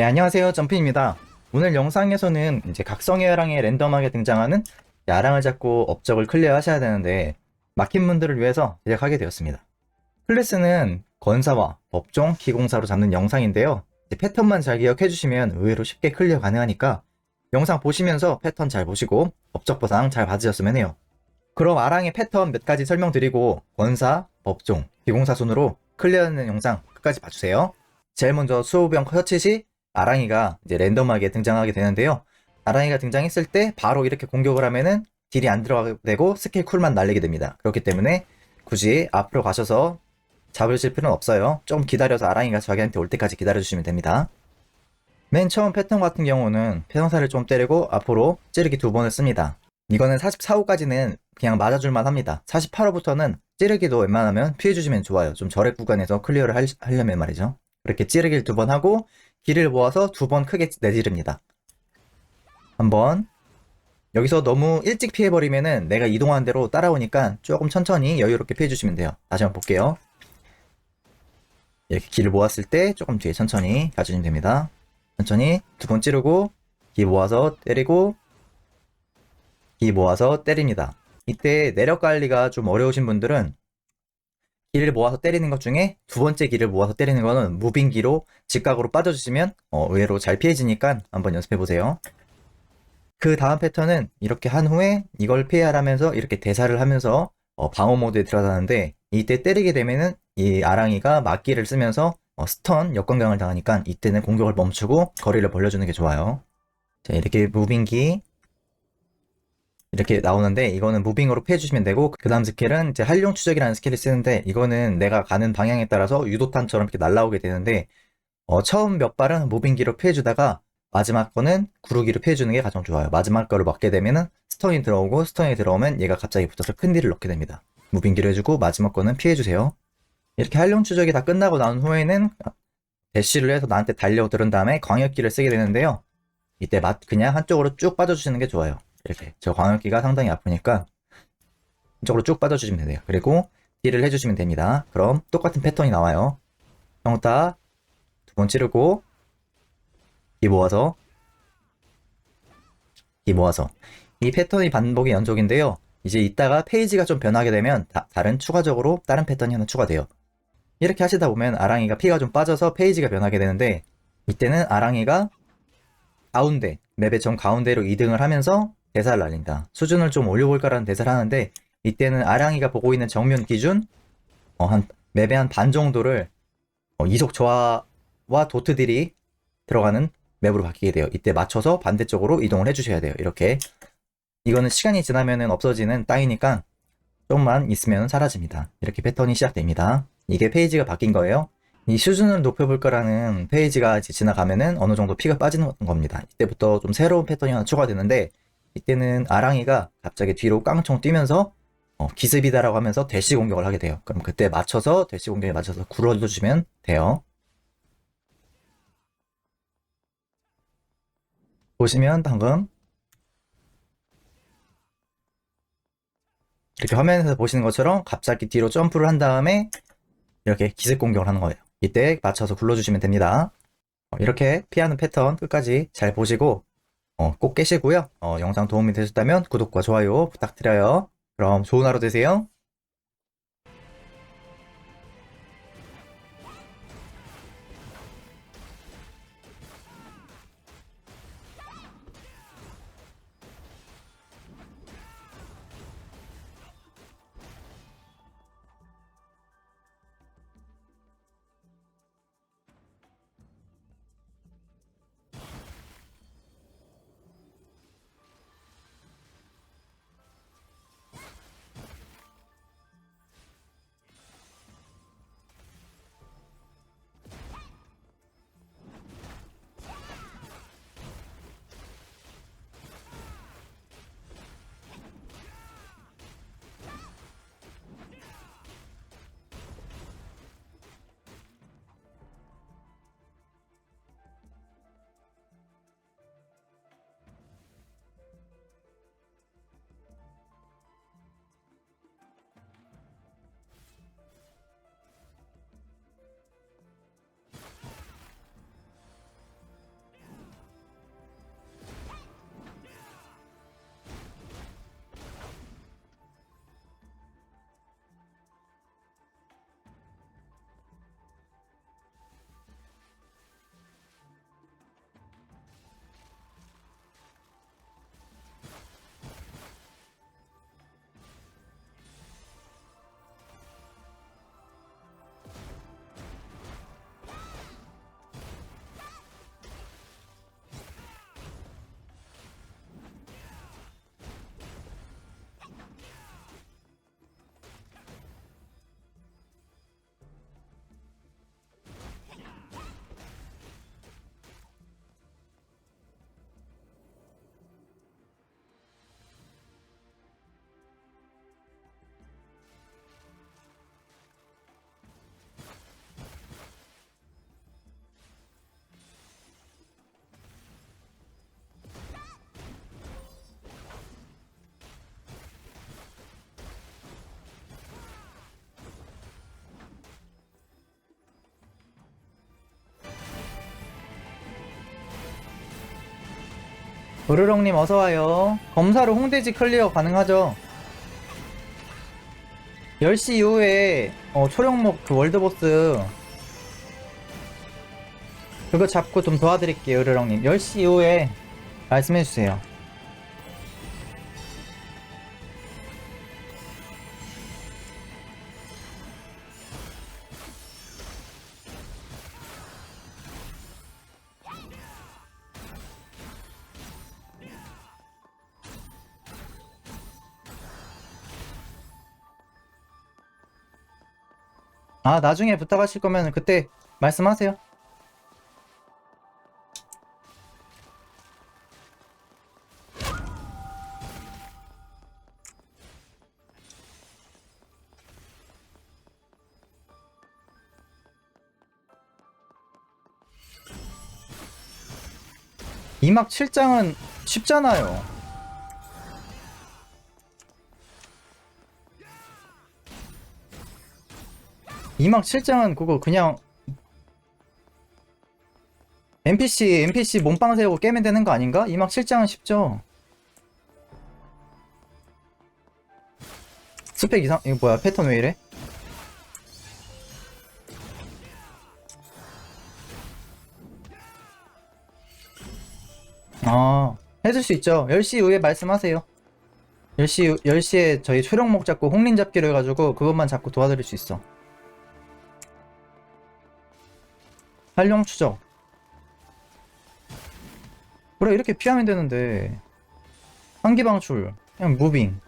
네, 안녕하세요. 점핑입니다. 오늘 영상에서는 이제 각성의 야랑에 랜덤하게 등장하는 야랑을 잡고 업적을 클리어 하셔야 되는데 막힌 분들을 위해서 제작하게 되었습니다. 클래스는 건사와 법종, 기공사로 잡는 영상인데요. 패턴만 잘 기억해 주시면 의외로 쉽게 클리어 가능하니까 영상 보시면서 패턴 잘 보시고 업적 보상 잘 받으셨으면 해요. 그럼 아랑의 패턴 몇 가지 설명드리고 권사, 법종, 기공사 순으로 클리어하는 영상 끝까지 봐주세요. 제일 먼저 수호병 터치 시 아랑이가 이제 랜덤하게 등장하게 되는데요. 아랑이가 등장했을 때 바로 이렇게 공격을 하면은 딜이 안 들어가게 되고 스킬 쿨만 날리게 됩니다. 그렇기 때문에 굳이 앞으로 가셔서 잡으실 필요는 없어요. 좀 기다려서 아랑이가 자기한테 올 때까지 기다려주시면 됩니다. 맨 처음 패턴 같은 경우는 패턴사를 좀 때리고 앞으로 찌르기 두 번을 씁니다. 이거는 44호까지는 그냥 맞아줄만 합니다. 48호부터는 찌르기도 웬만하면 피해주시면 좋아요. 좀 절액 구간에서 클리어를 할- 하려면 말이죠. 그렇게 찌르기를 두 번 하고 길을 모아서 두 번 크게 내지릅니다. 한번 여기서 너무 일찍 피해버리면은 내가 이동하는 대로 따라오니까 조금 천천히 여유롭게 피해주시면 돼요. 다시 한번 볼게요. 이렇게 길을 모았을 때 조금 뒤에 천천히 가주시면 됩니다. 천천히 두 번 찌르고 기 모아서 때리고 기 모아서 때립니다. 이때 내력 관리가 좀 어려우신 분들은 길을 모아서 때리는 것 중에 두 번째 길을 모아서 때리는 거는 무빙기로 직각으로 빠져주시면 어, 의외로 잘 피해지니까 한번 연습해 보세요. 그 다음 패턴은 이렇게 한 후에 이걸 피하라면서 이렇게 대사를 하면서 어, 방어 모드에 들어가는데 이때 때리게 되면은 이 아랑이가 막기를 쓰면서 어, 스턴 역광강을 당하니까 이때는 공격을 멈추고 거리를 벌려주는 게 좋아요. 자 이렇게 무빙기 이렇게 나오는데 이거는 무빙으로 피해주시면 되고 그 다음 스킬은 이제 한룡 추적이라는 스킬을 쓰는데 이거는 내가 가는 방향에 따라서 유도탄처럼 이렇게 날라오게 되는데 어, 처음 몇 발은 무빙기로 피해주다가 마지막 거는 구르기로 피해주는 게 가장 좋아요. 마지막 거를 맞게 되면은 스턴이 들어오고 스턴이 들어오면 얘가 갑자기 붙어서 큰 딜을 넣게 됩니다. 무빙기로 해주고 마지막 거는 피해주세요. 이렇게 한룡 추적이 다 끝나고 난 후에는 대시를 해서 나한테 달려들은 다음에 광역기를 쓰게 되는데요. 이때 맛 그냥 한쪽으로 쭉 빠져주시는 게 좋아요. 이렇게 저 광역기가 상당히 아프니까 이쪽으로 쭉 빠져주시면 돼요. 그리고 딜을 해주시면 됩니다. 그럼 똑같은 패턴이 나와요. 평타 두 번 찌르고 기 모아서 기 모아서 이 패턴이 반복의 연속인데요. 이제 이따가 페이지가 좀 변하게 되면 다, 른 추가적으로 다른 패턴이 하나 추가돼요. 이렇게 하시다 보면 아랑이가 피가 좀 빠져서 페이지가 변하게 되는데 이때는 아랑이가 가운데 맵의 정 가운데로 이등을 하면서 대사를 날린다. 수준을 좀 올려볼까라는 대사를 하는데 이때는 아랑이가 보고 있는 정면 기준 어, 한 맵의 한 반 정도를 어, 이속 저하와 도트들이 들어가는 맵으로 바뀌게 돼요. 이때 맞춰서 반대쪽으로 이동을 해주셔야 돼요. 이렇게 이거는 시간이 지나면은 없어지는 땅이니까 좀만 있으면 사라집니다. 이렇게 패턴이 시작됩니다. 이게 페이지가 바뀐 거예요. 이 수준을 높여볼 거라는 페이지가 지나가면은 어느 정도 피가 빠지는 겁니다. 이때부터 좀 새로운 패턴이 하나 추가되는데 이때는 아랑이가 갑자기 뒤로 깡총 뛰면서 어, 기습이다라고 하면서 대시 공격을 하게 돼요. 그럼 그때 맞춰서 대시 공격에 맞춰서 굴어줘 주시면 돼요. 보시면 방금 이렇게 화면에서 보시는 것처럼 갑자기 뒤로 점프를 한 다음에 이렇게 기습 공격을 하는 거예요. 이때 맞춰서 굴러주시면 됩니다. 어, 이렇게 피하는 패턴 끝까지 잘 보시고 어, 꼭 깨시고요. 어, 영상 도움이 되셨다면 구독과 좋아요 부탁드려요. 그럼 좋은 하루 되세요. 도르롱님 어서와요. 검사로 홍대지 클리어 가능하죠? 10시 이후에 어, 초령목 그 월드보스 그거 잡고 좀 도와드릴게요, 으르렁님. 10시 이후에 말씀해주세요. 아, 나중에 부탁하실 거면 그때 말씀하세요. 이막 7장은 쉽잖아요. 이막 7장은 그거 그냥 NPC NPC 몸빵 세우고 깨면 되는 거 아닌가? 이막 7장은 쉽죠. 스펙 이상 이거 뭐야 패턴 왜 이래? 아 해줄 수 있죠. 10시 이후에 말씀하세요. 10시 10시에 저희 초령목 잡고 홍린 잡기로 해가지고 그것만 잡고 도와드릴 수 있어. 활용 추적. 그래 이렇게 피하면 되는데 한기 방출 그냥 무빙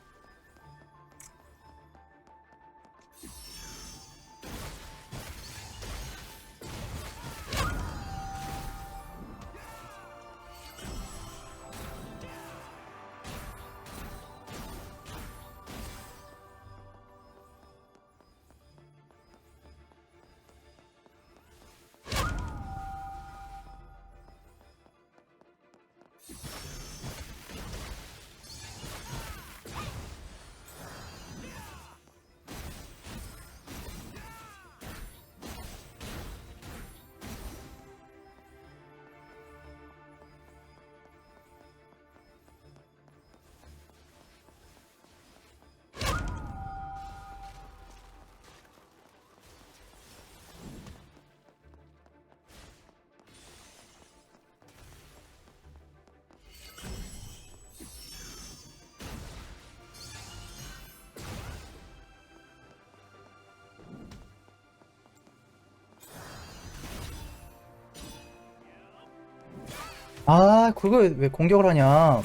아 그거 왜 공격을 하냐?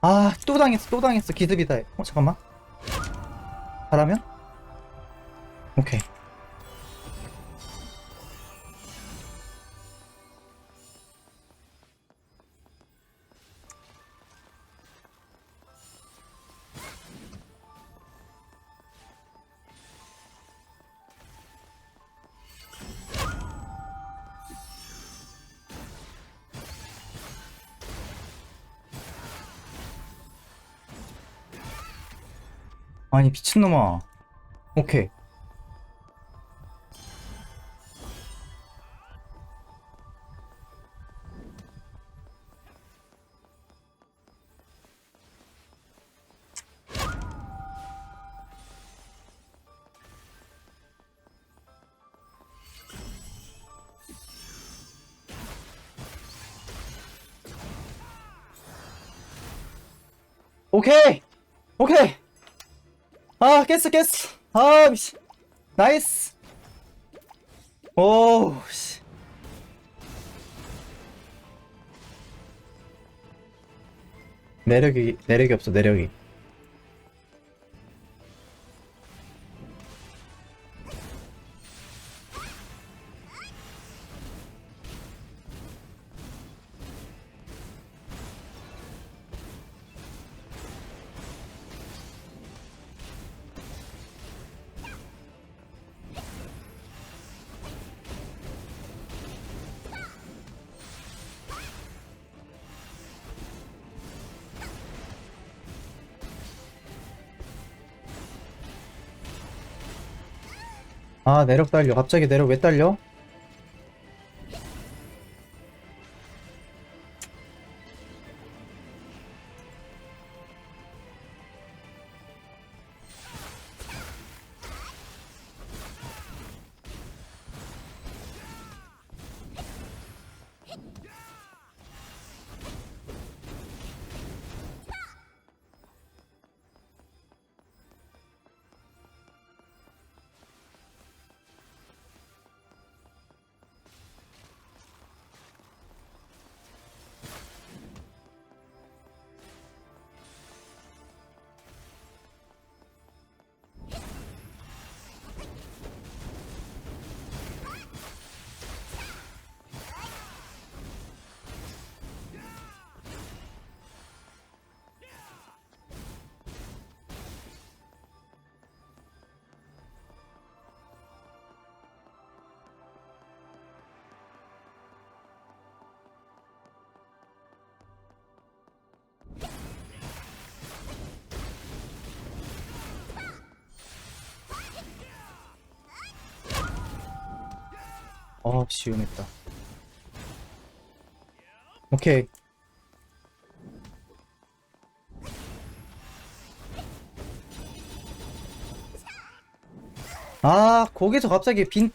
아 또 당했어 또 당했어. 기습이다. 어 잠깐만. 잘하면? 오케이 아니 미친놈아. 오케이. 오케이! 오케이 아 깼어 깼어. 아 미씨. 나이스. 오씨. 내력이 내력이 없어 내력이 아 내력 달려 갑자기 내력 왜 달려? 어 시원했다. 오케이. 아 거기서 갑자기 빈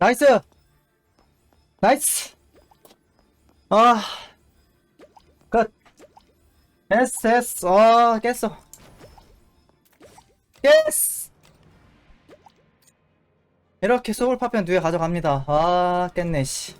나이스! 나이스! 아 끝. 됐어 됐어. 아 깼어. 깼어! 이렇게 소울 파편 뒤에 가져갑니다. 아 깼네 씨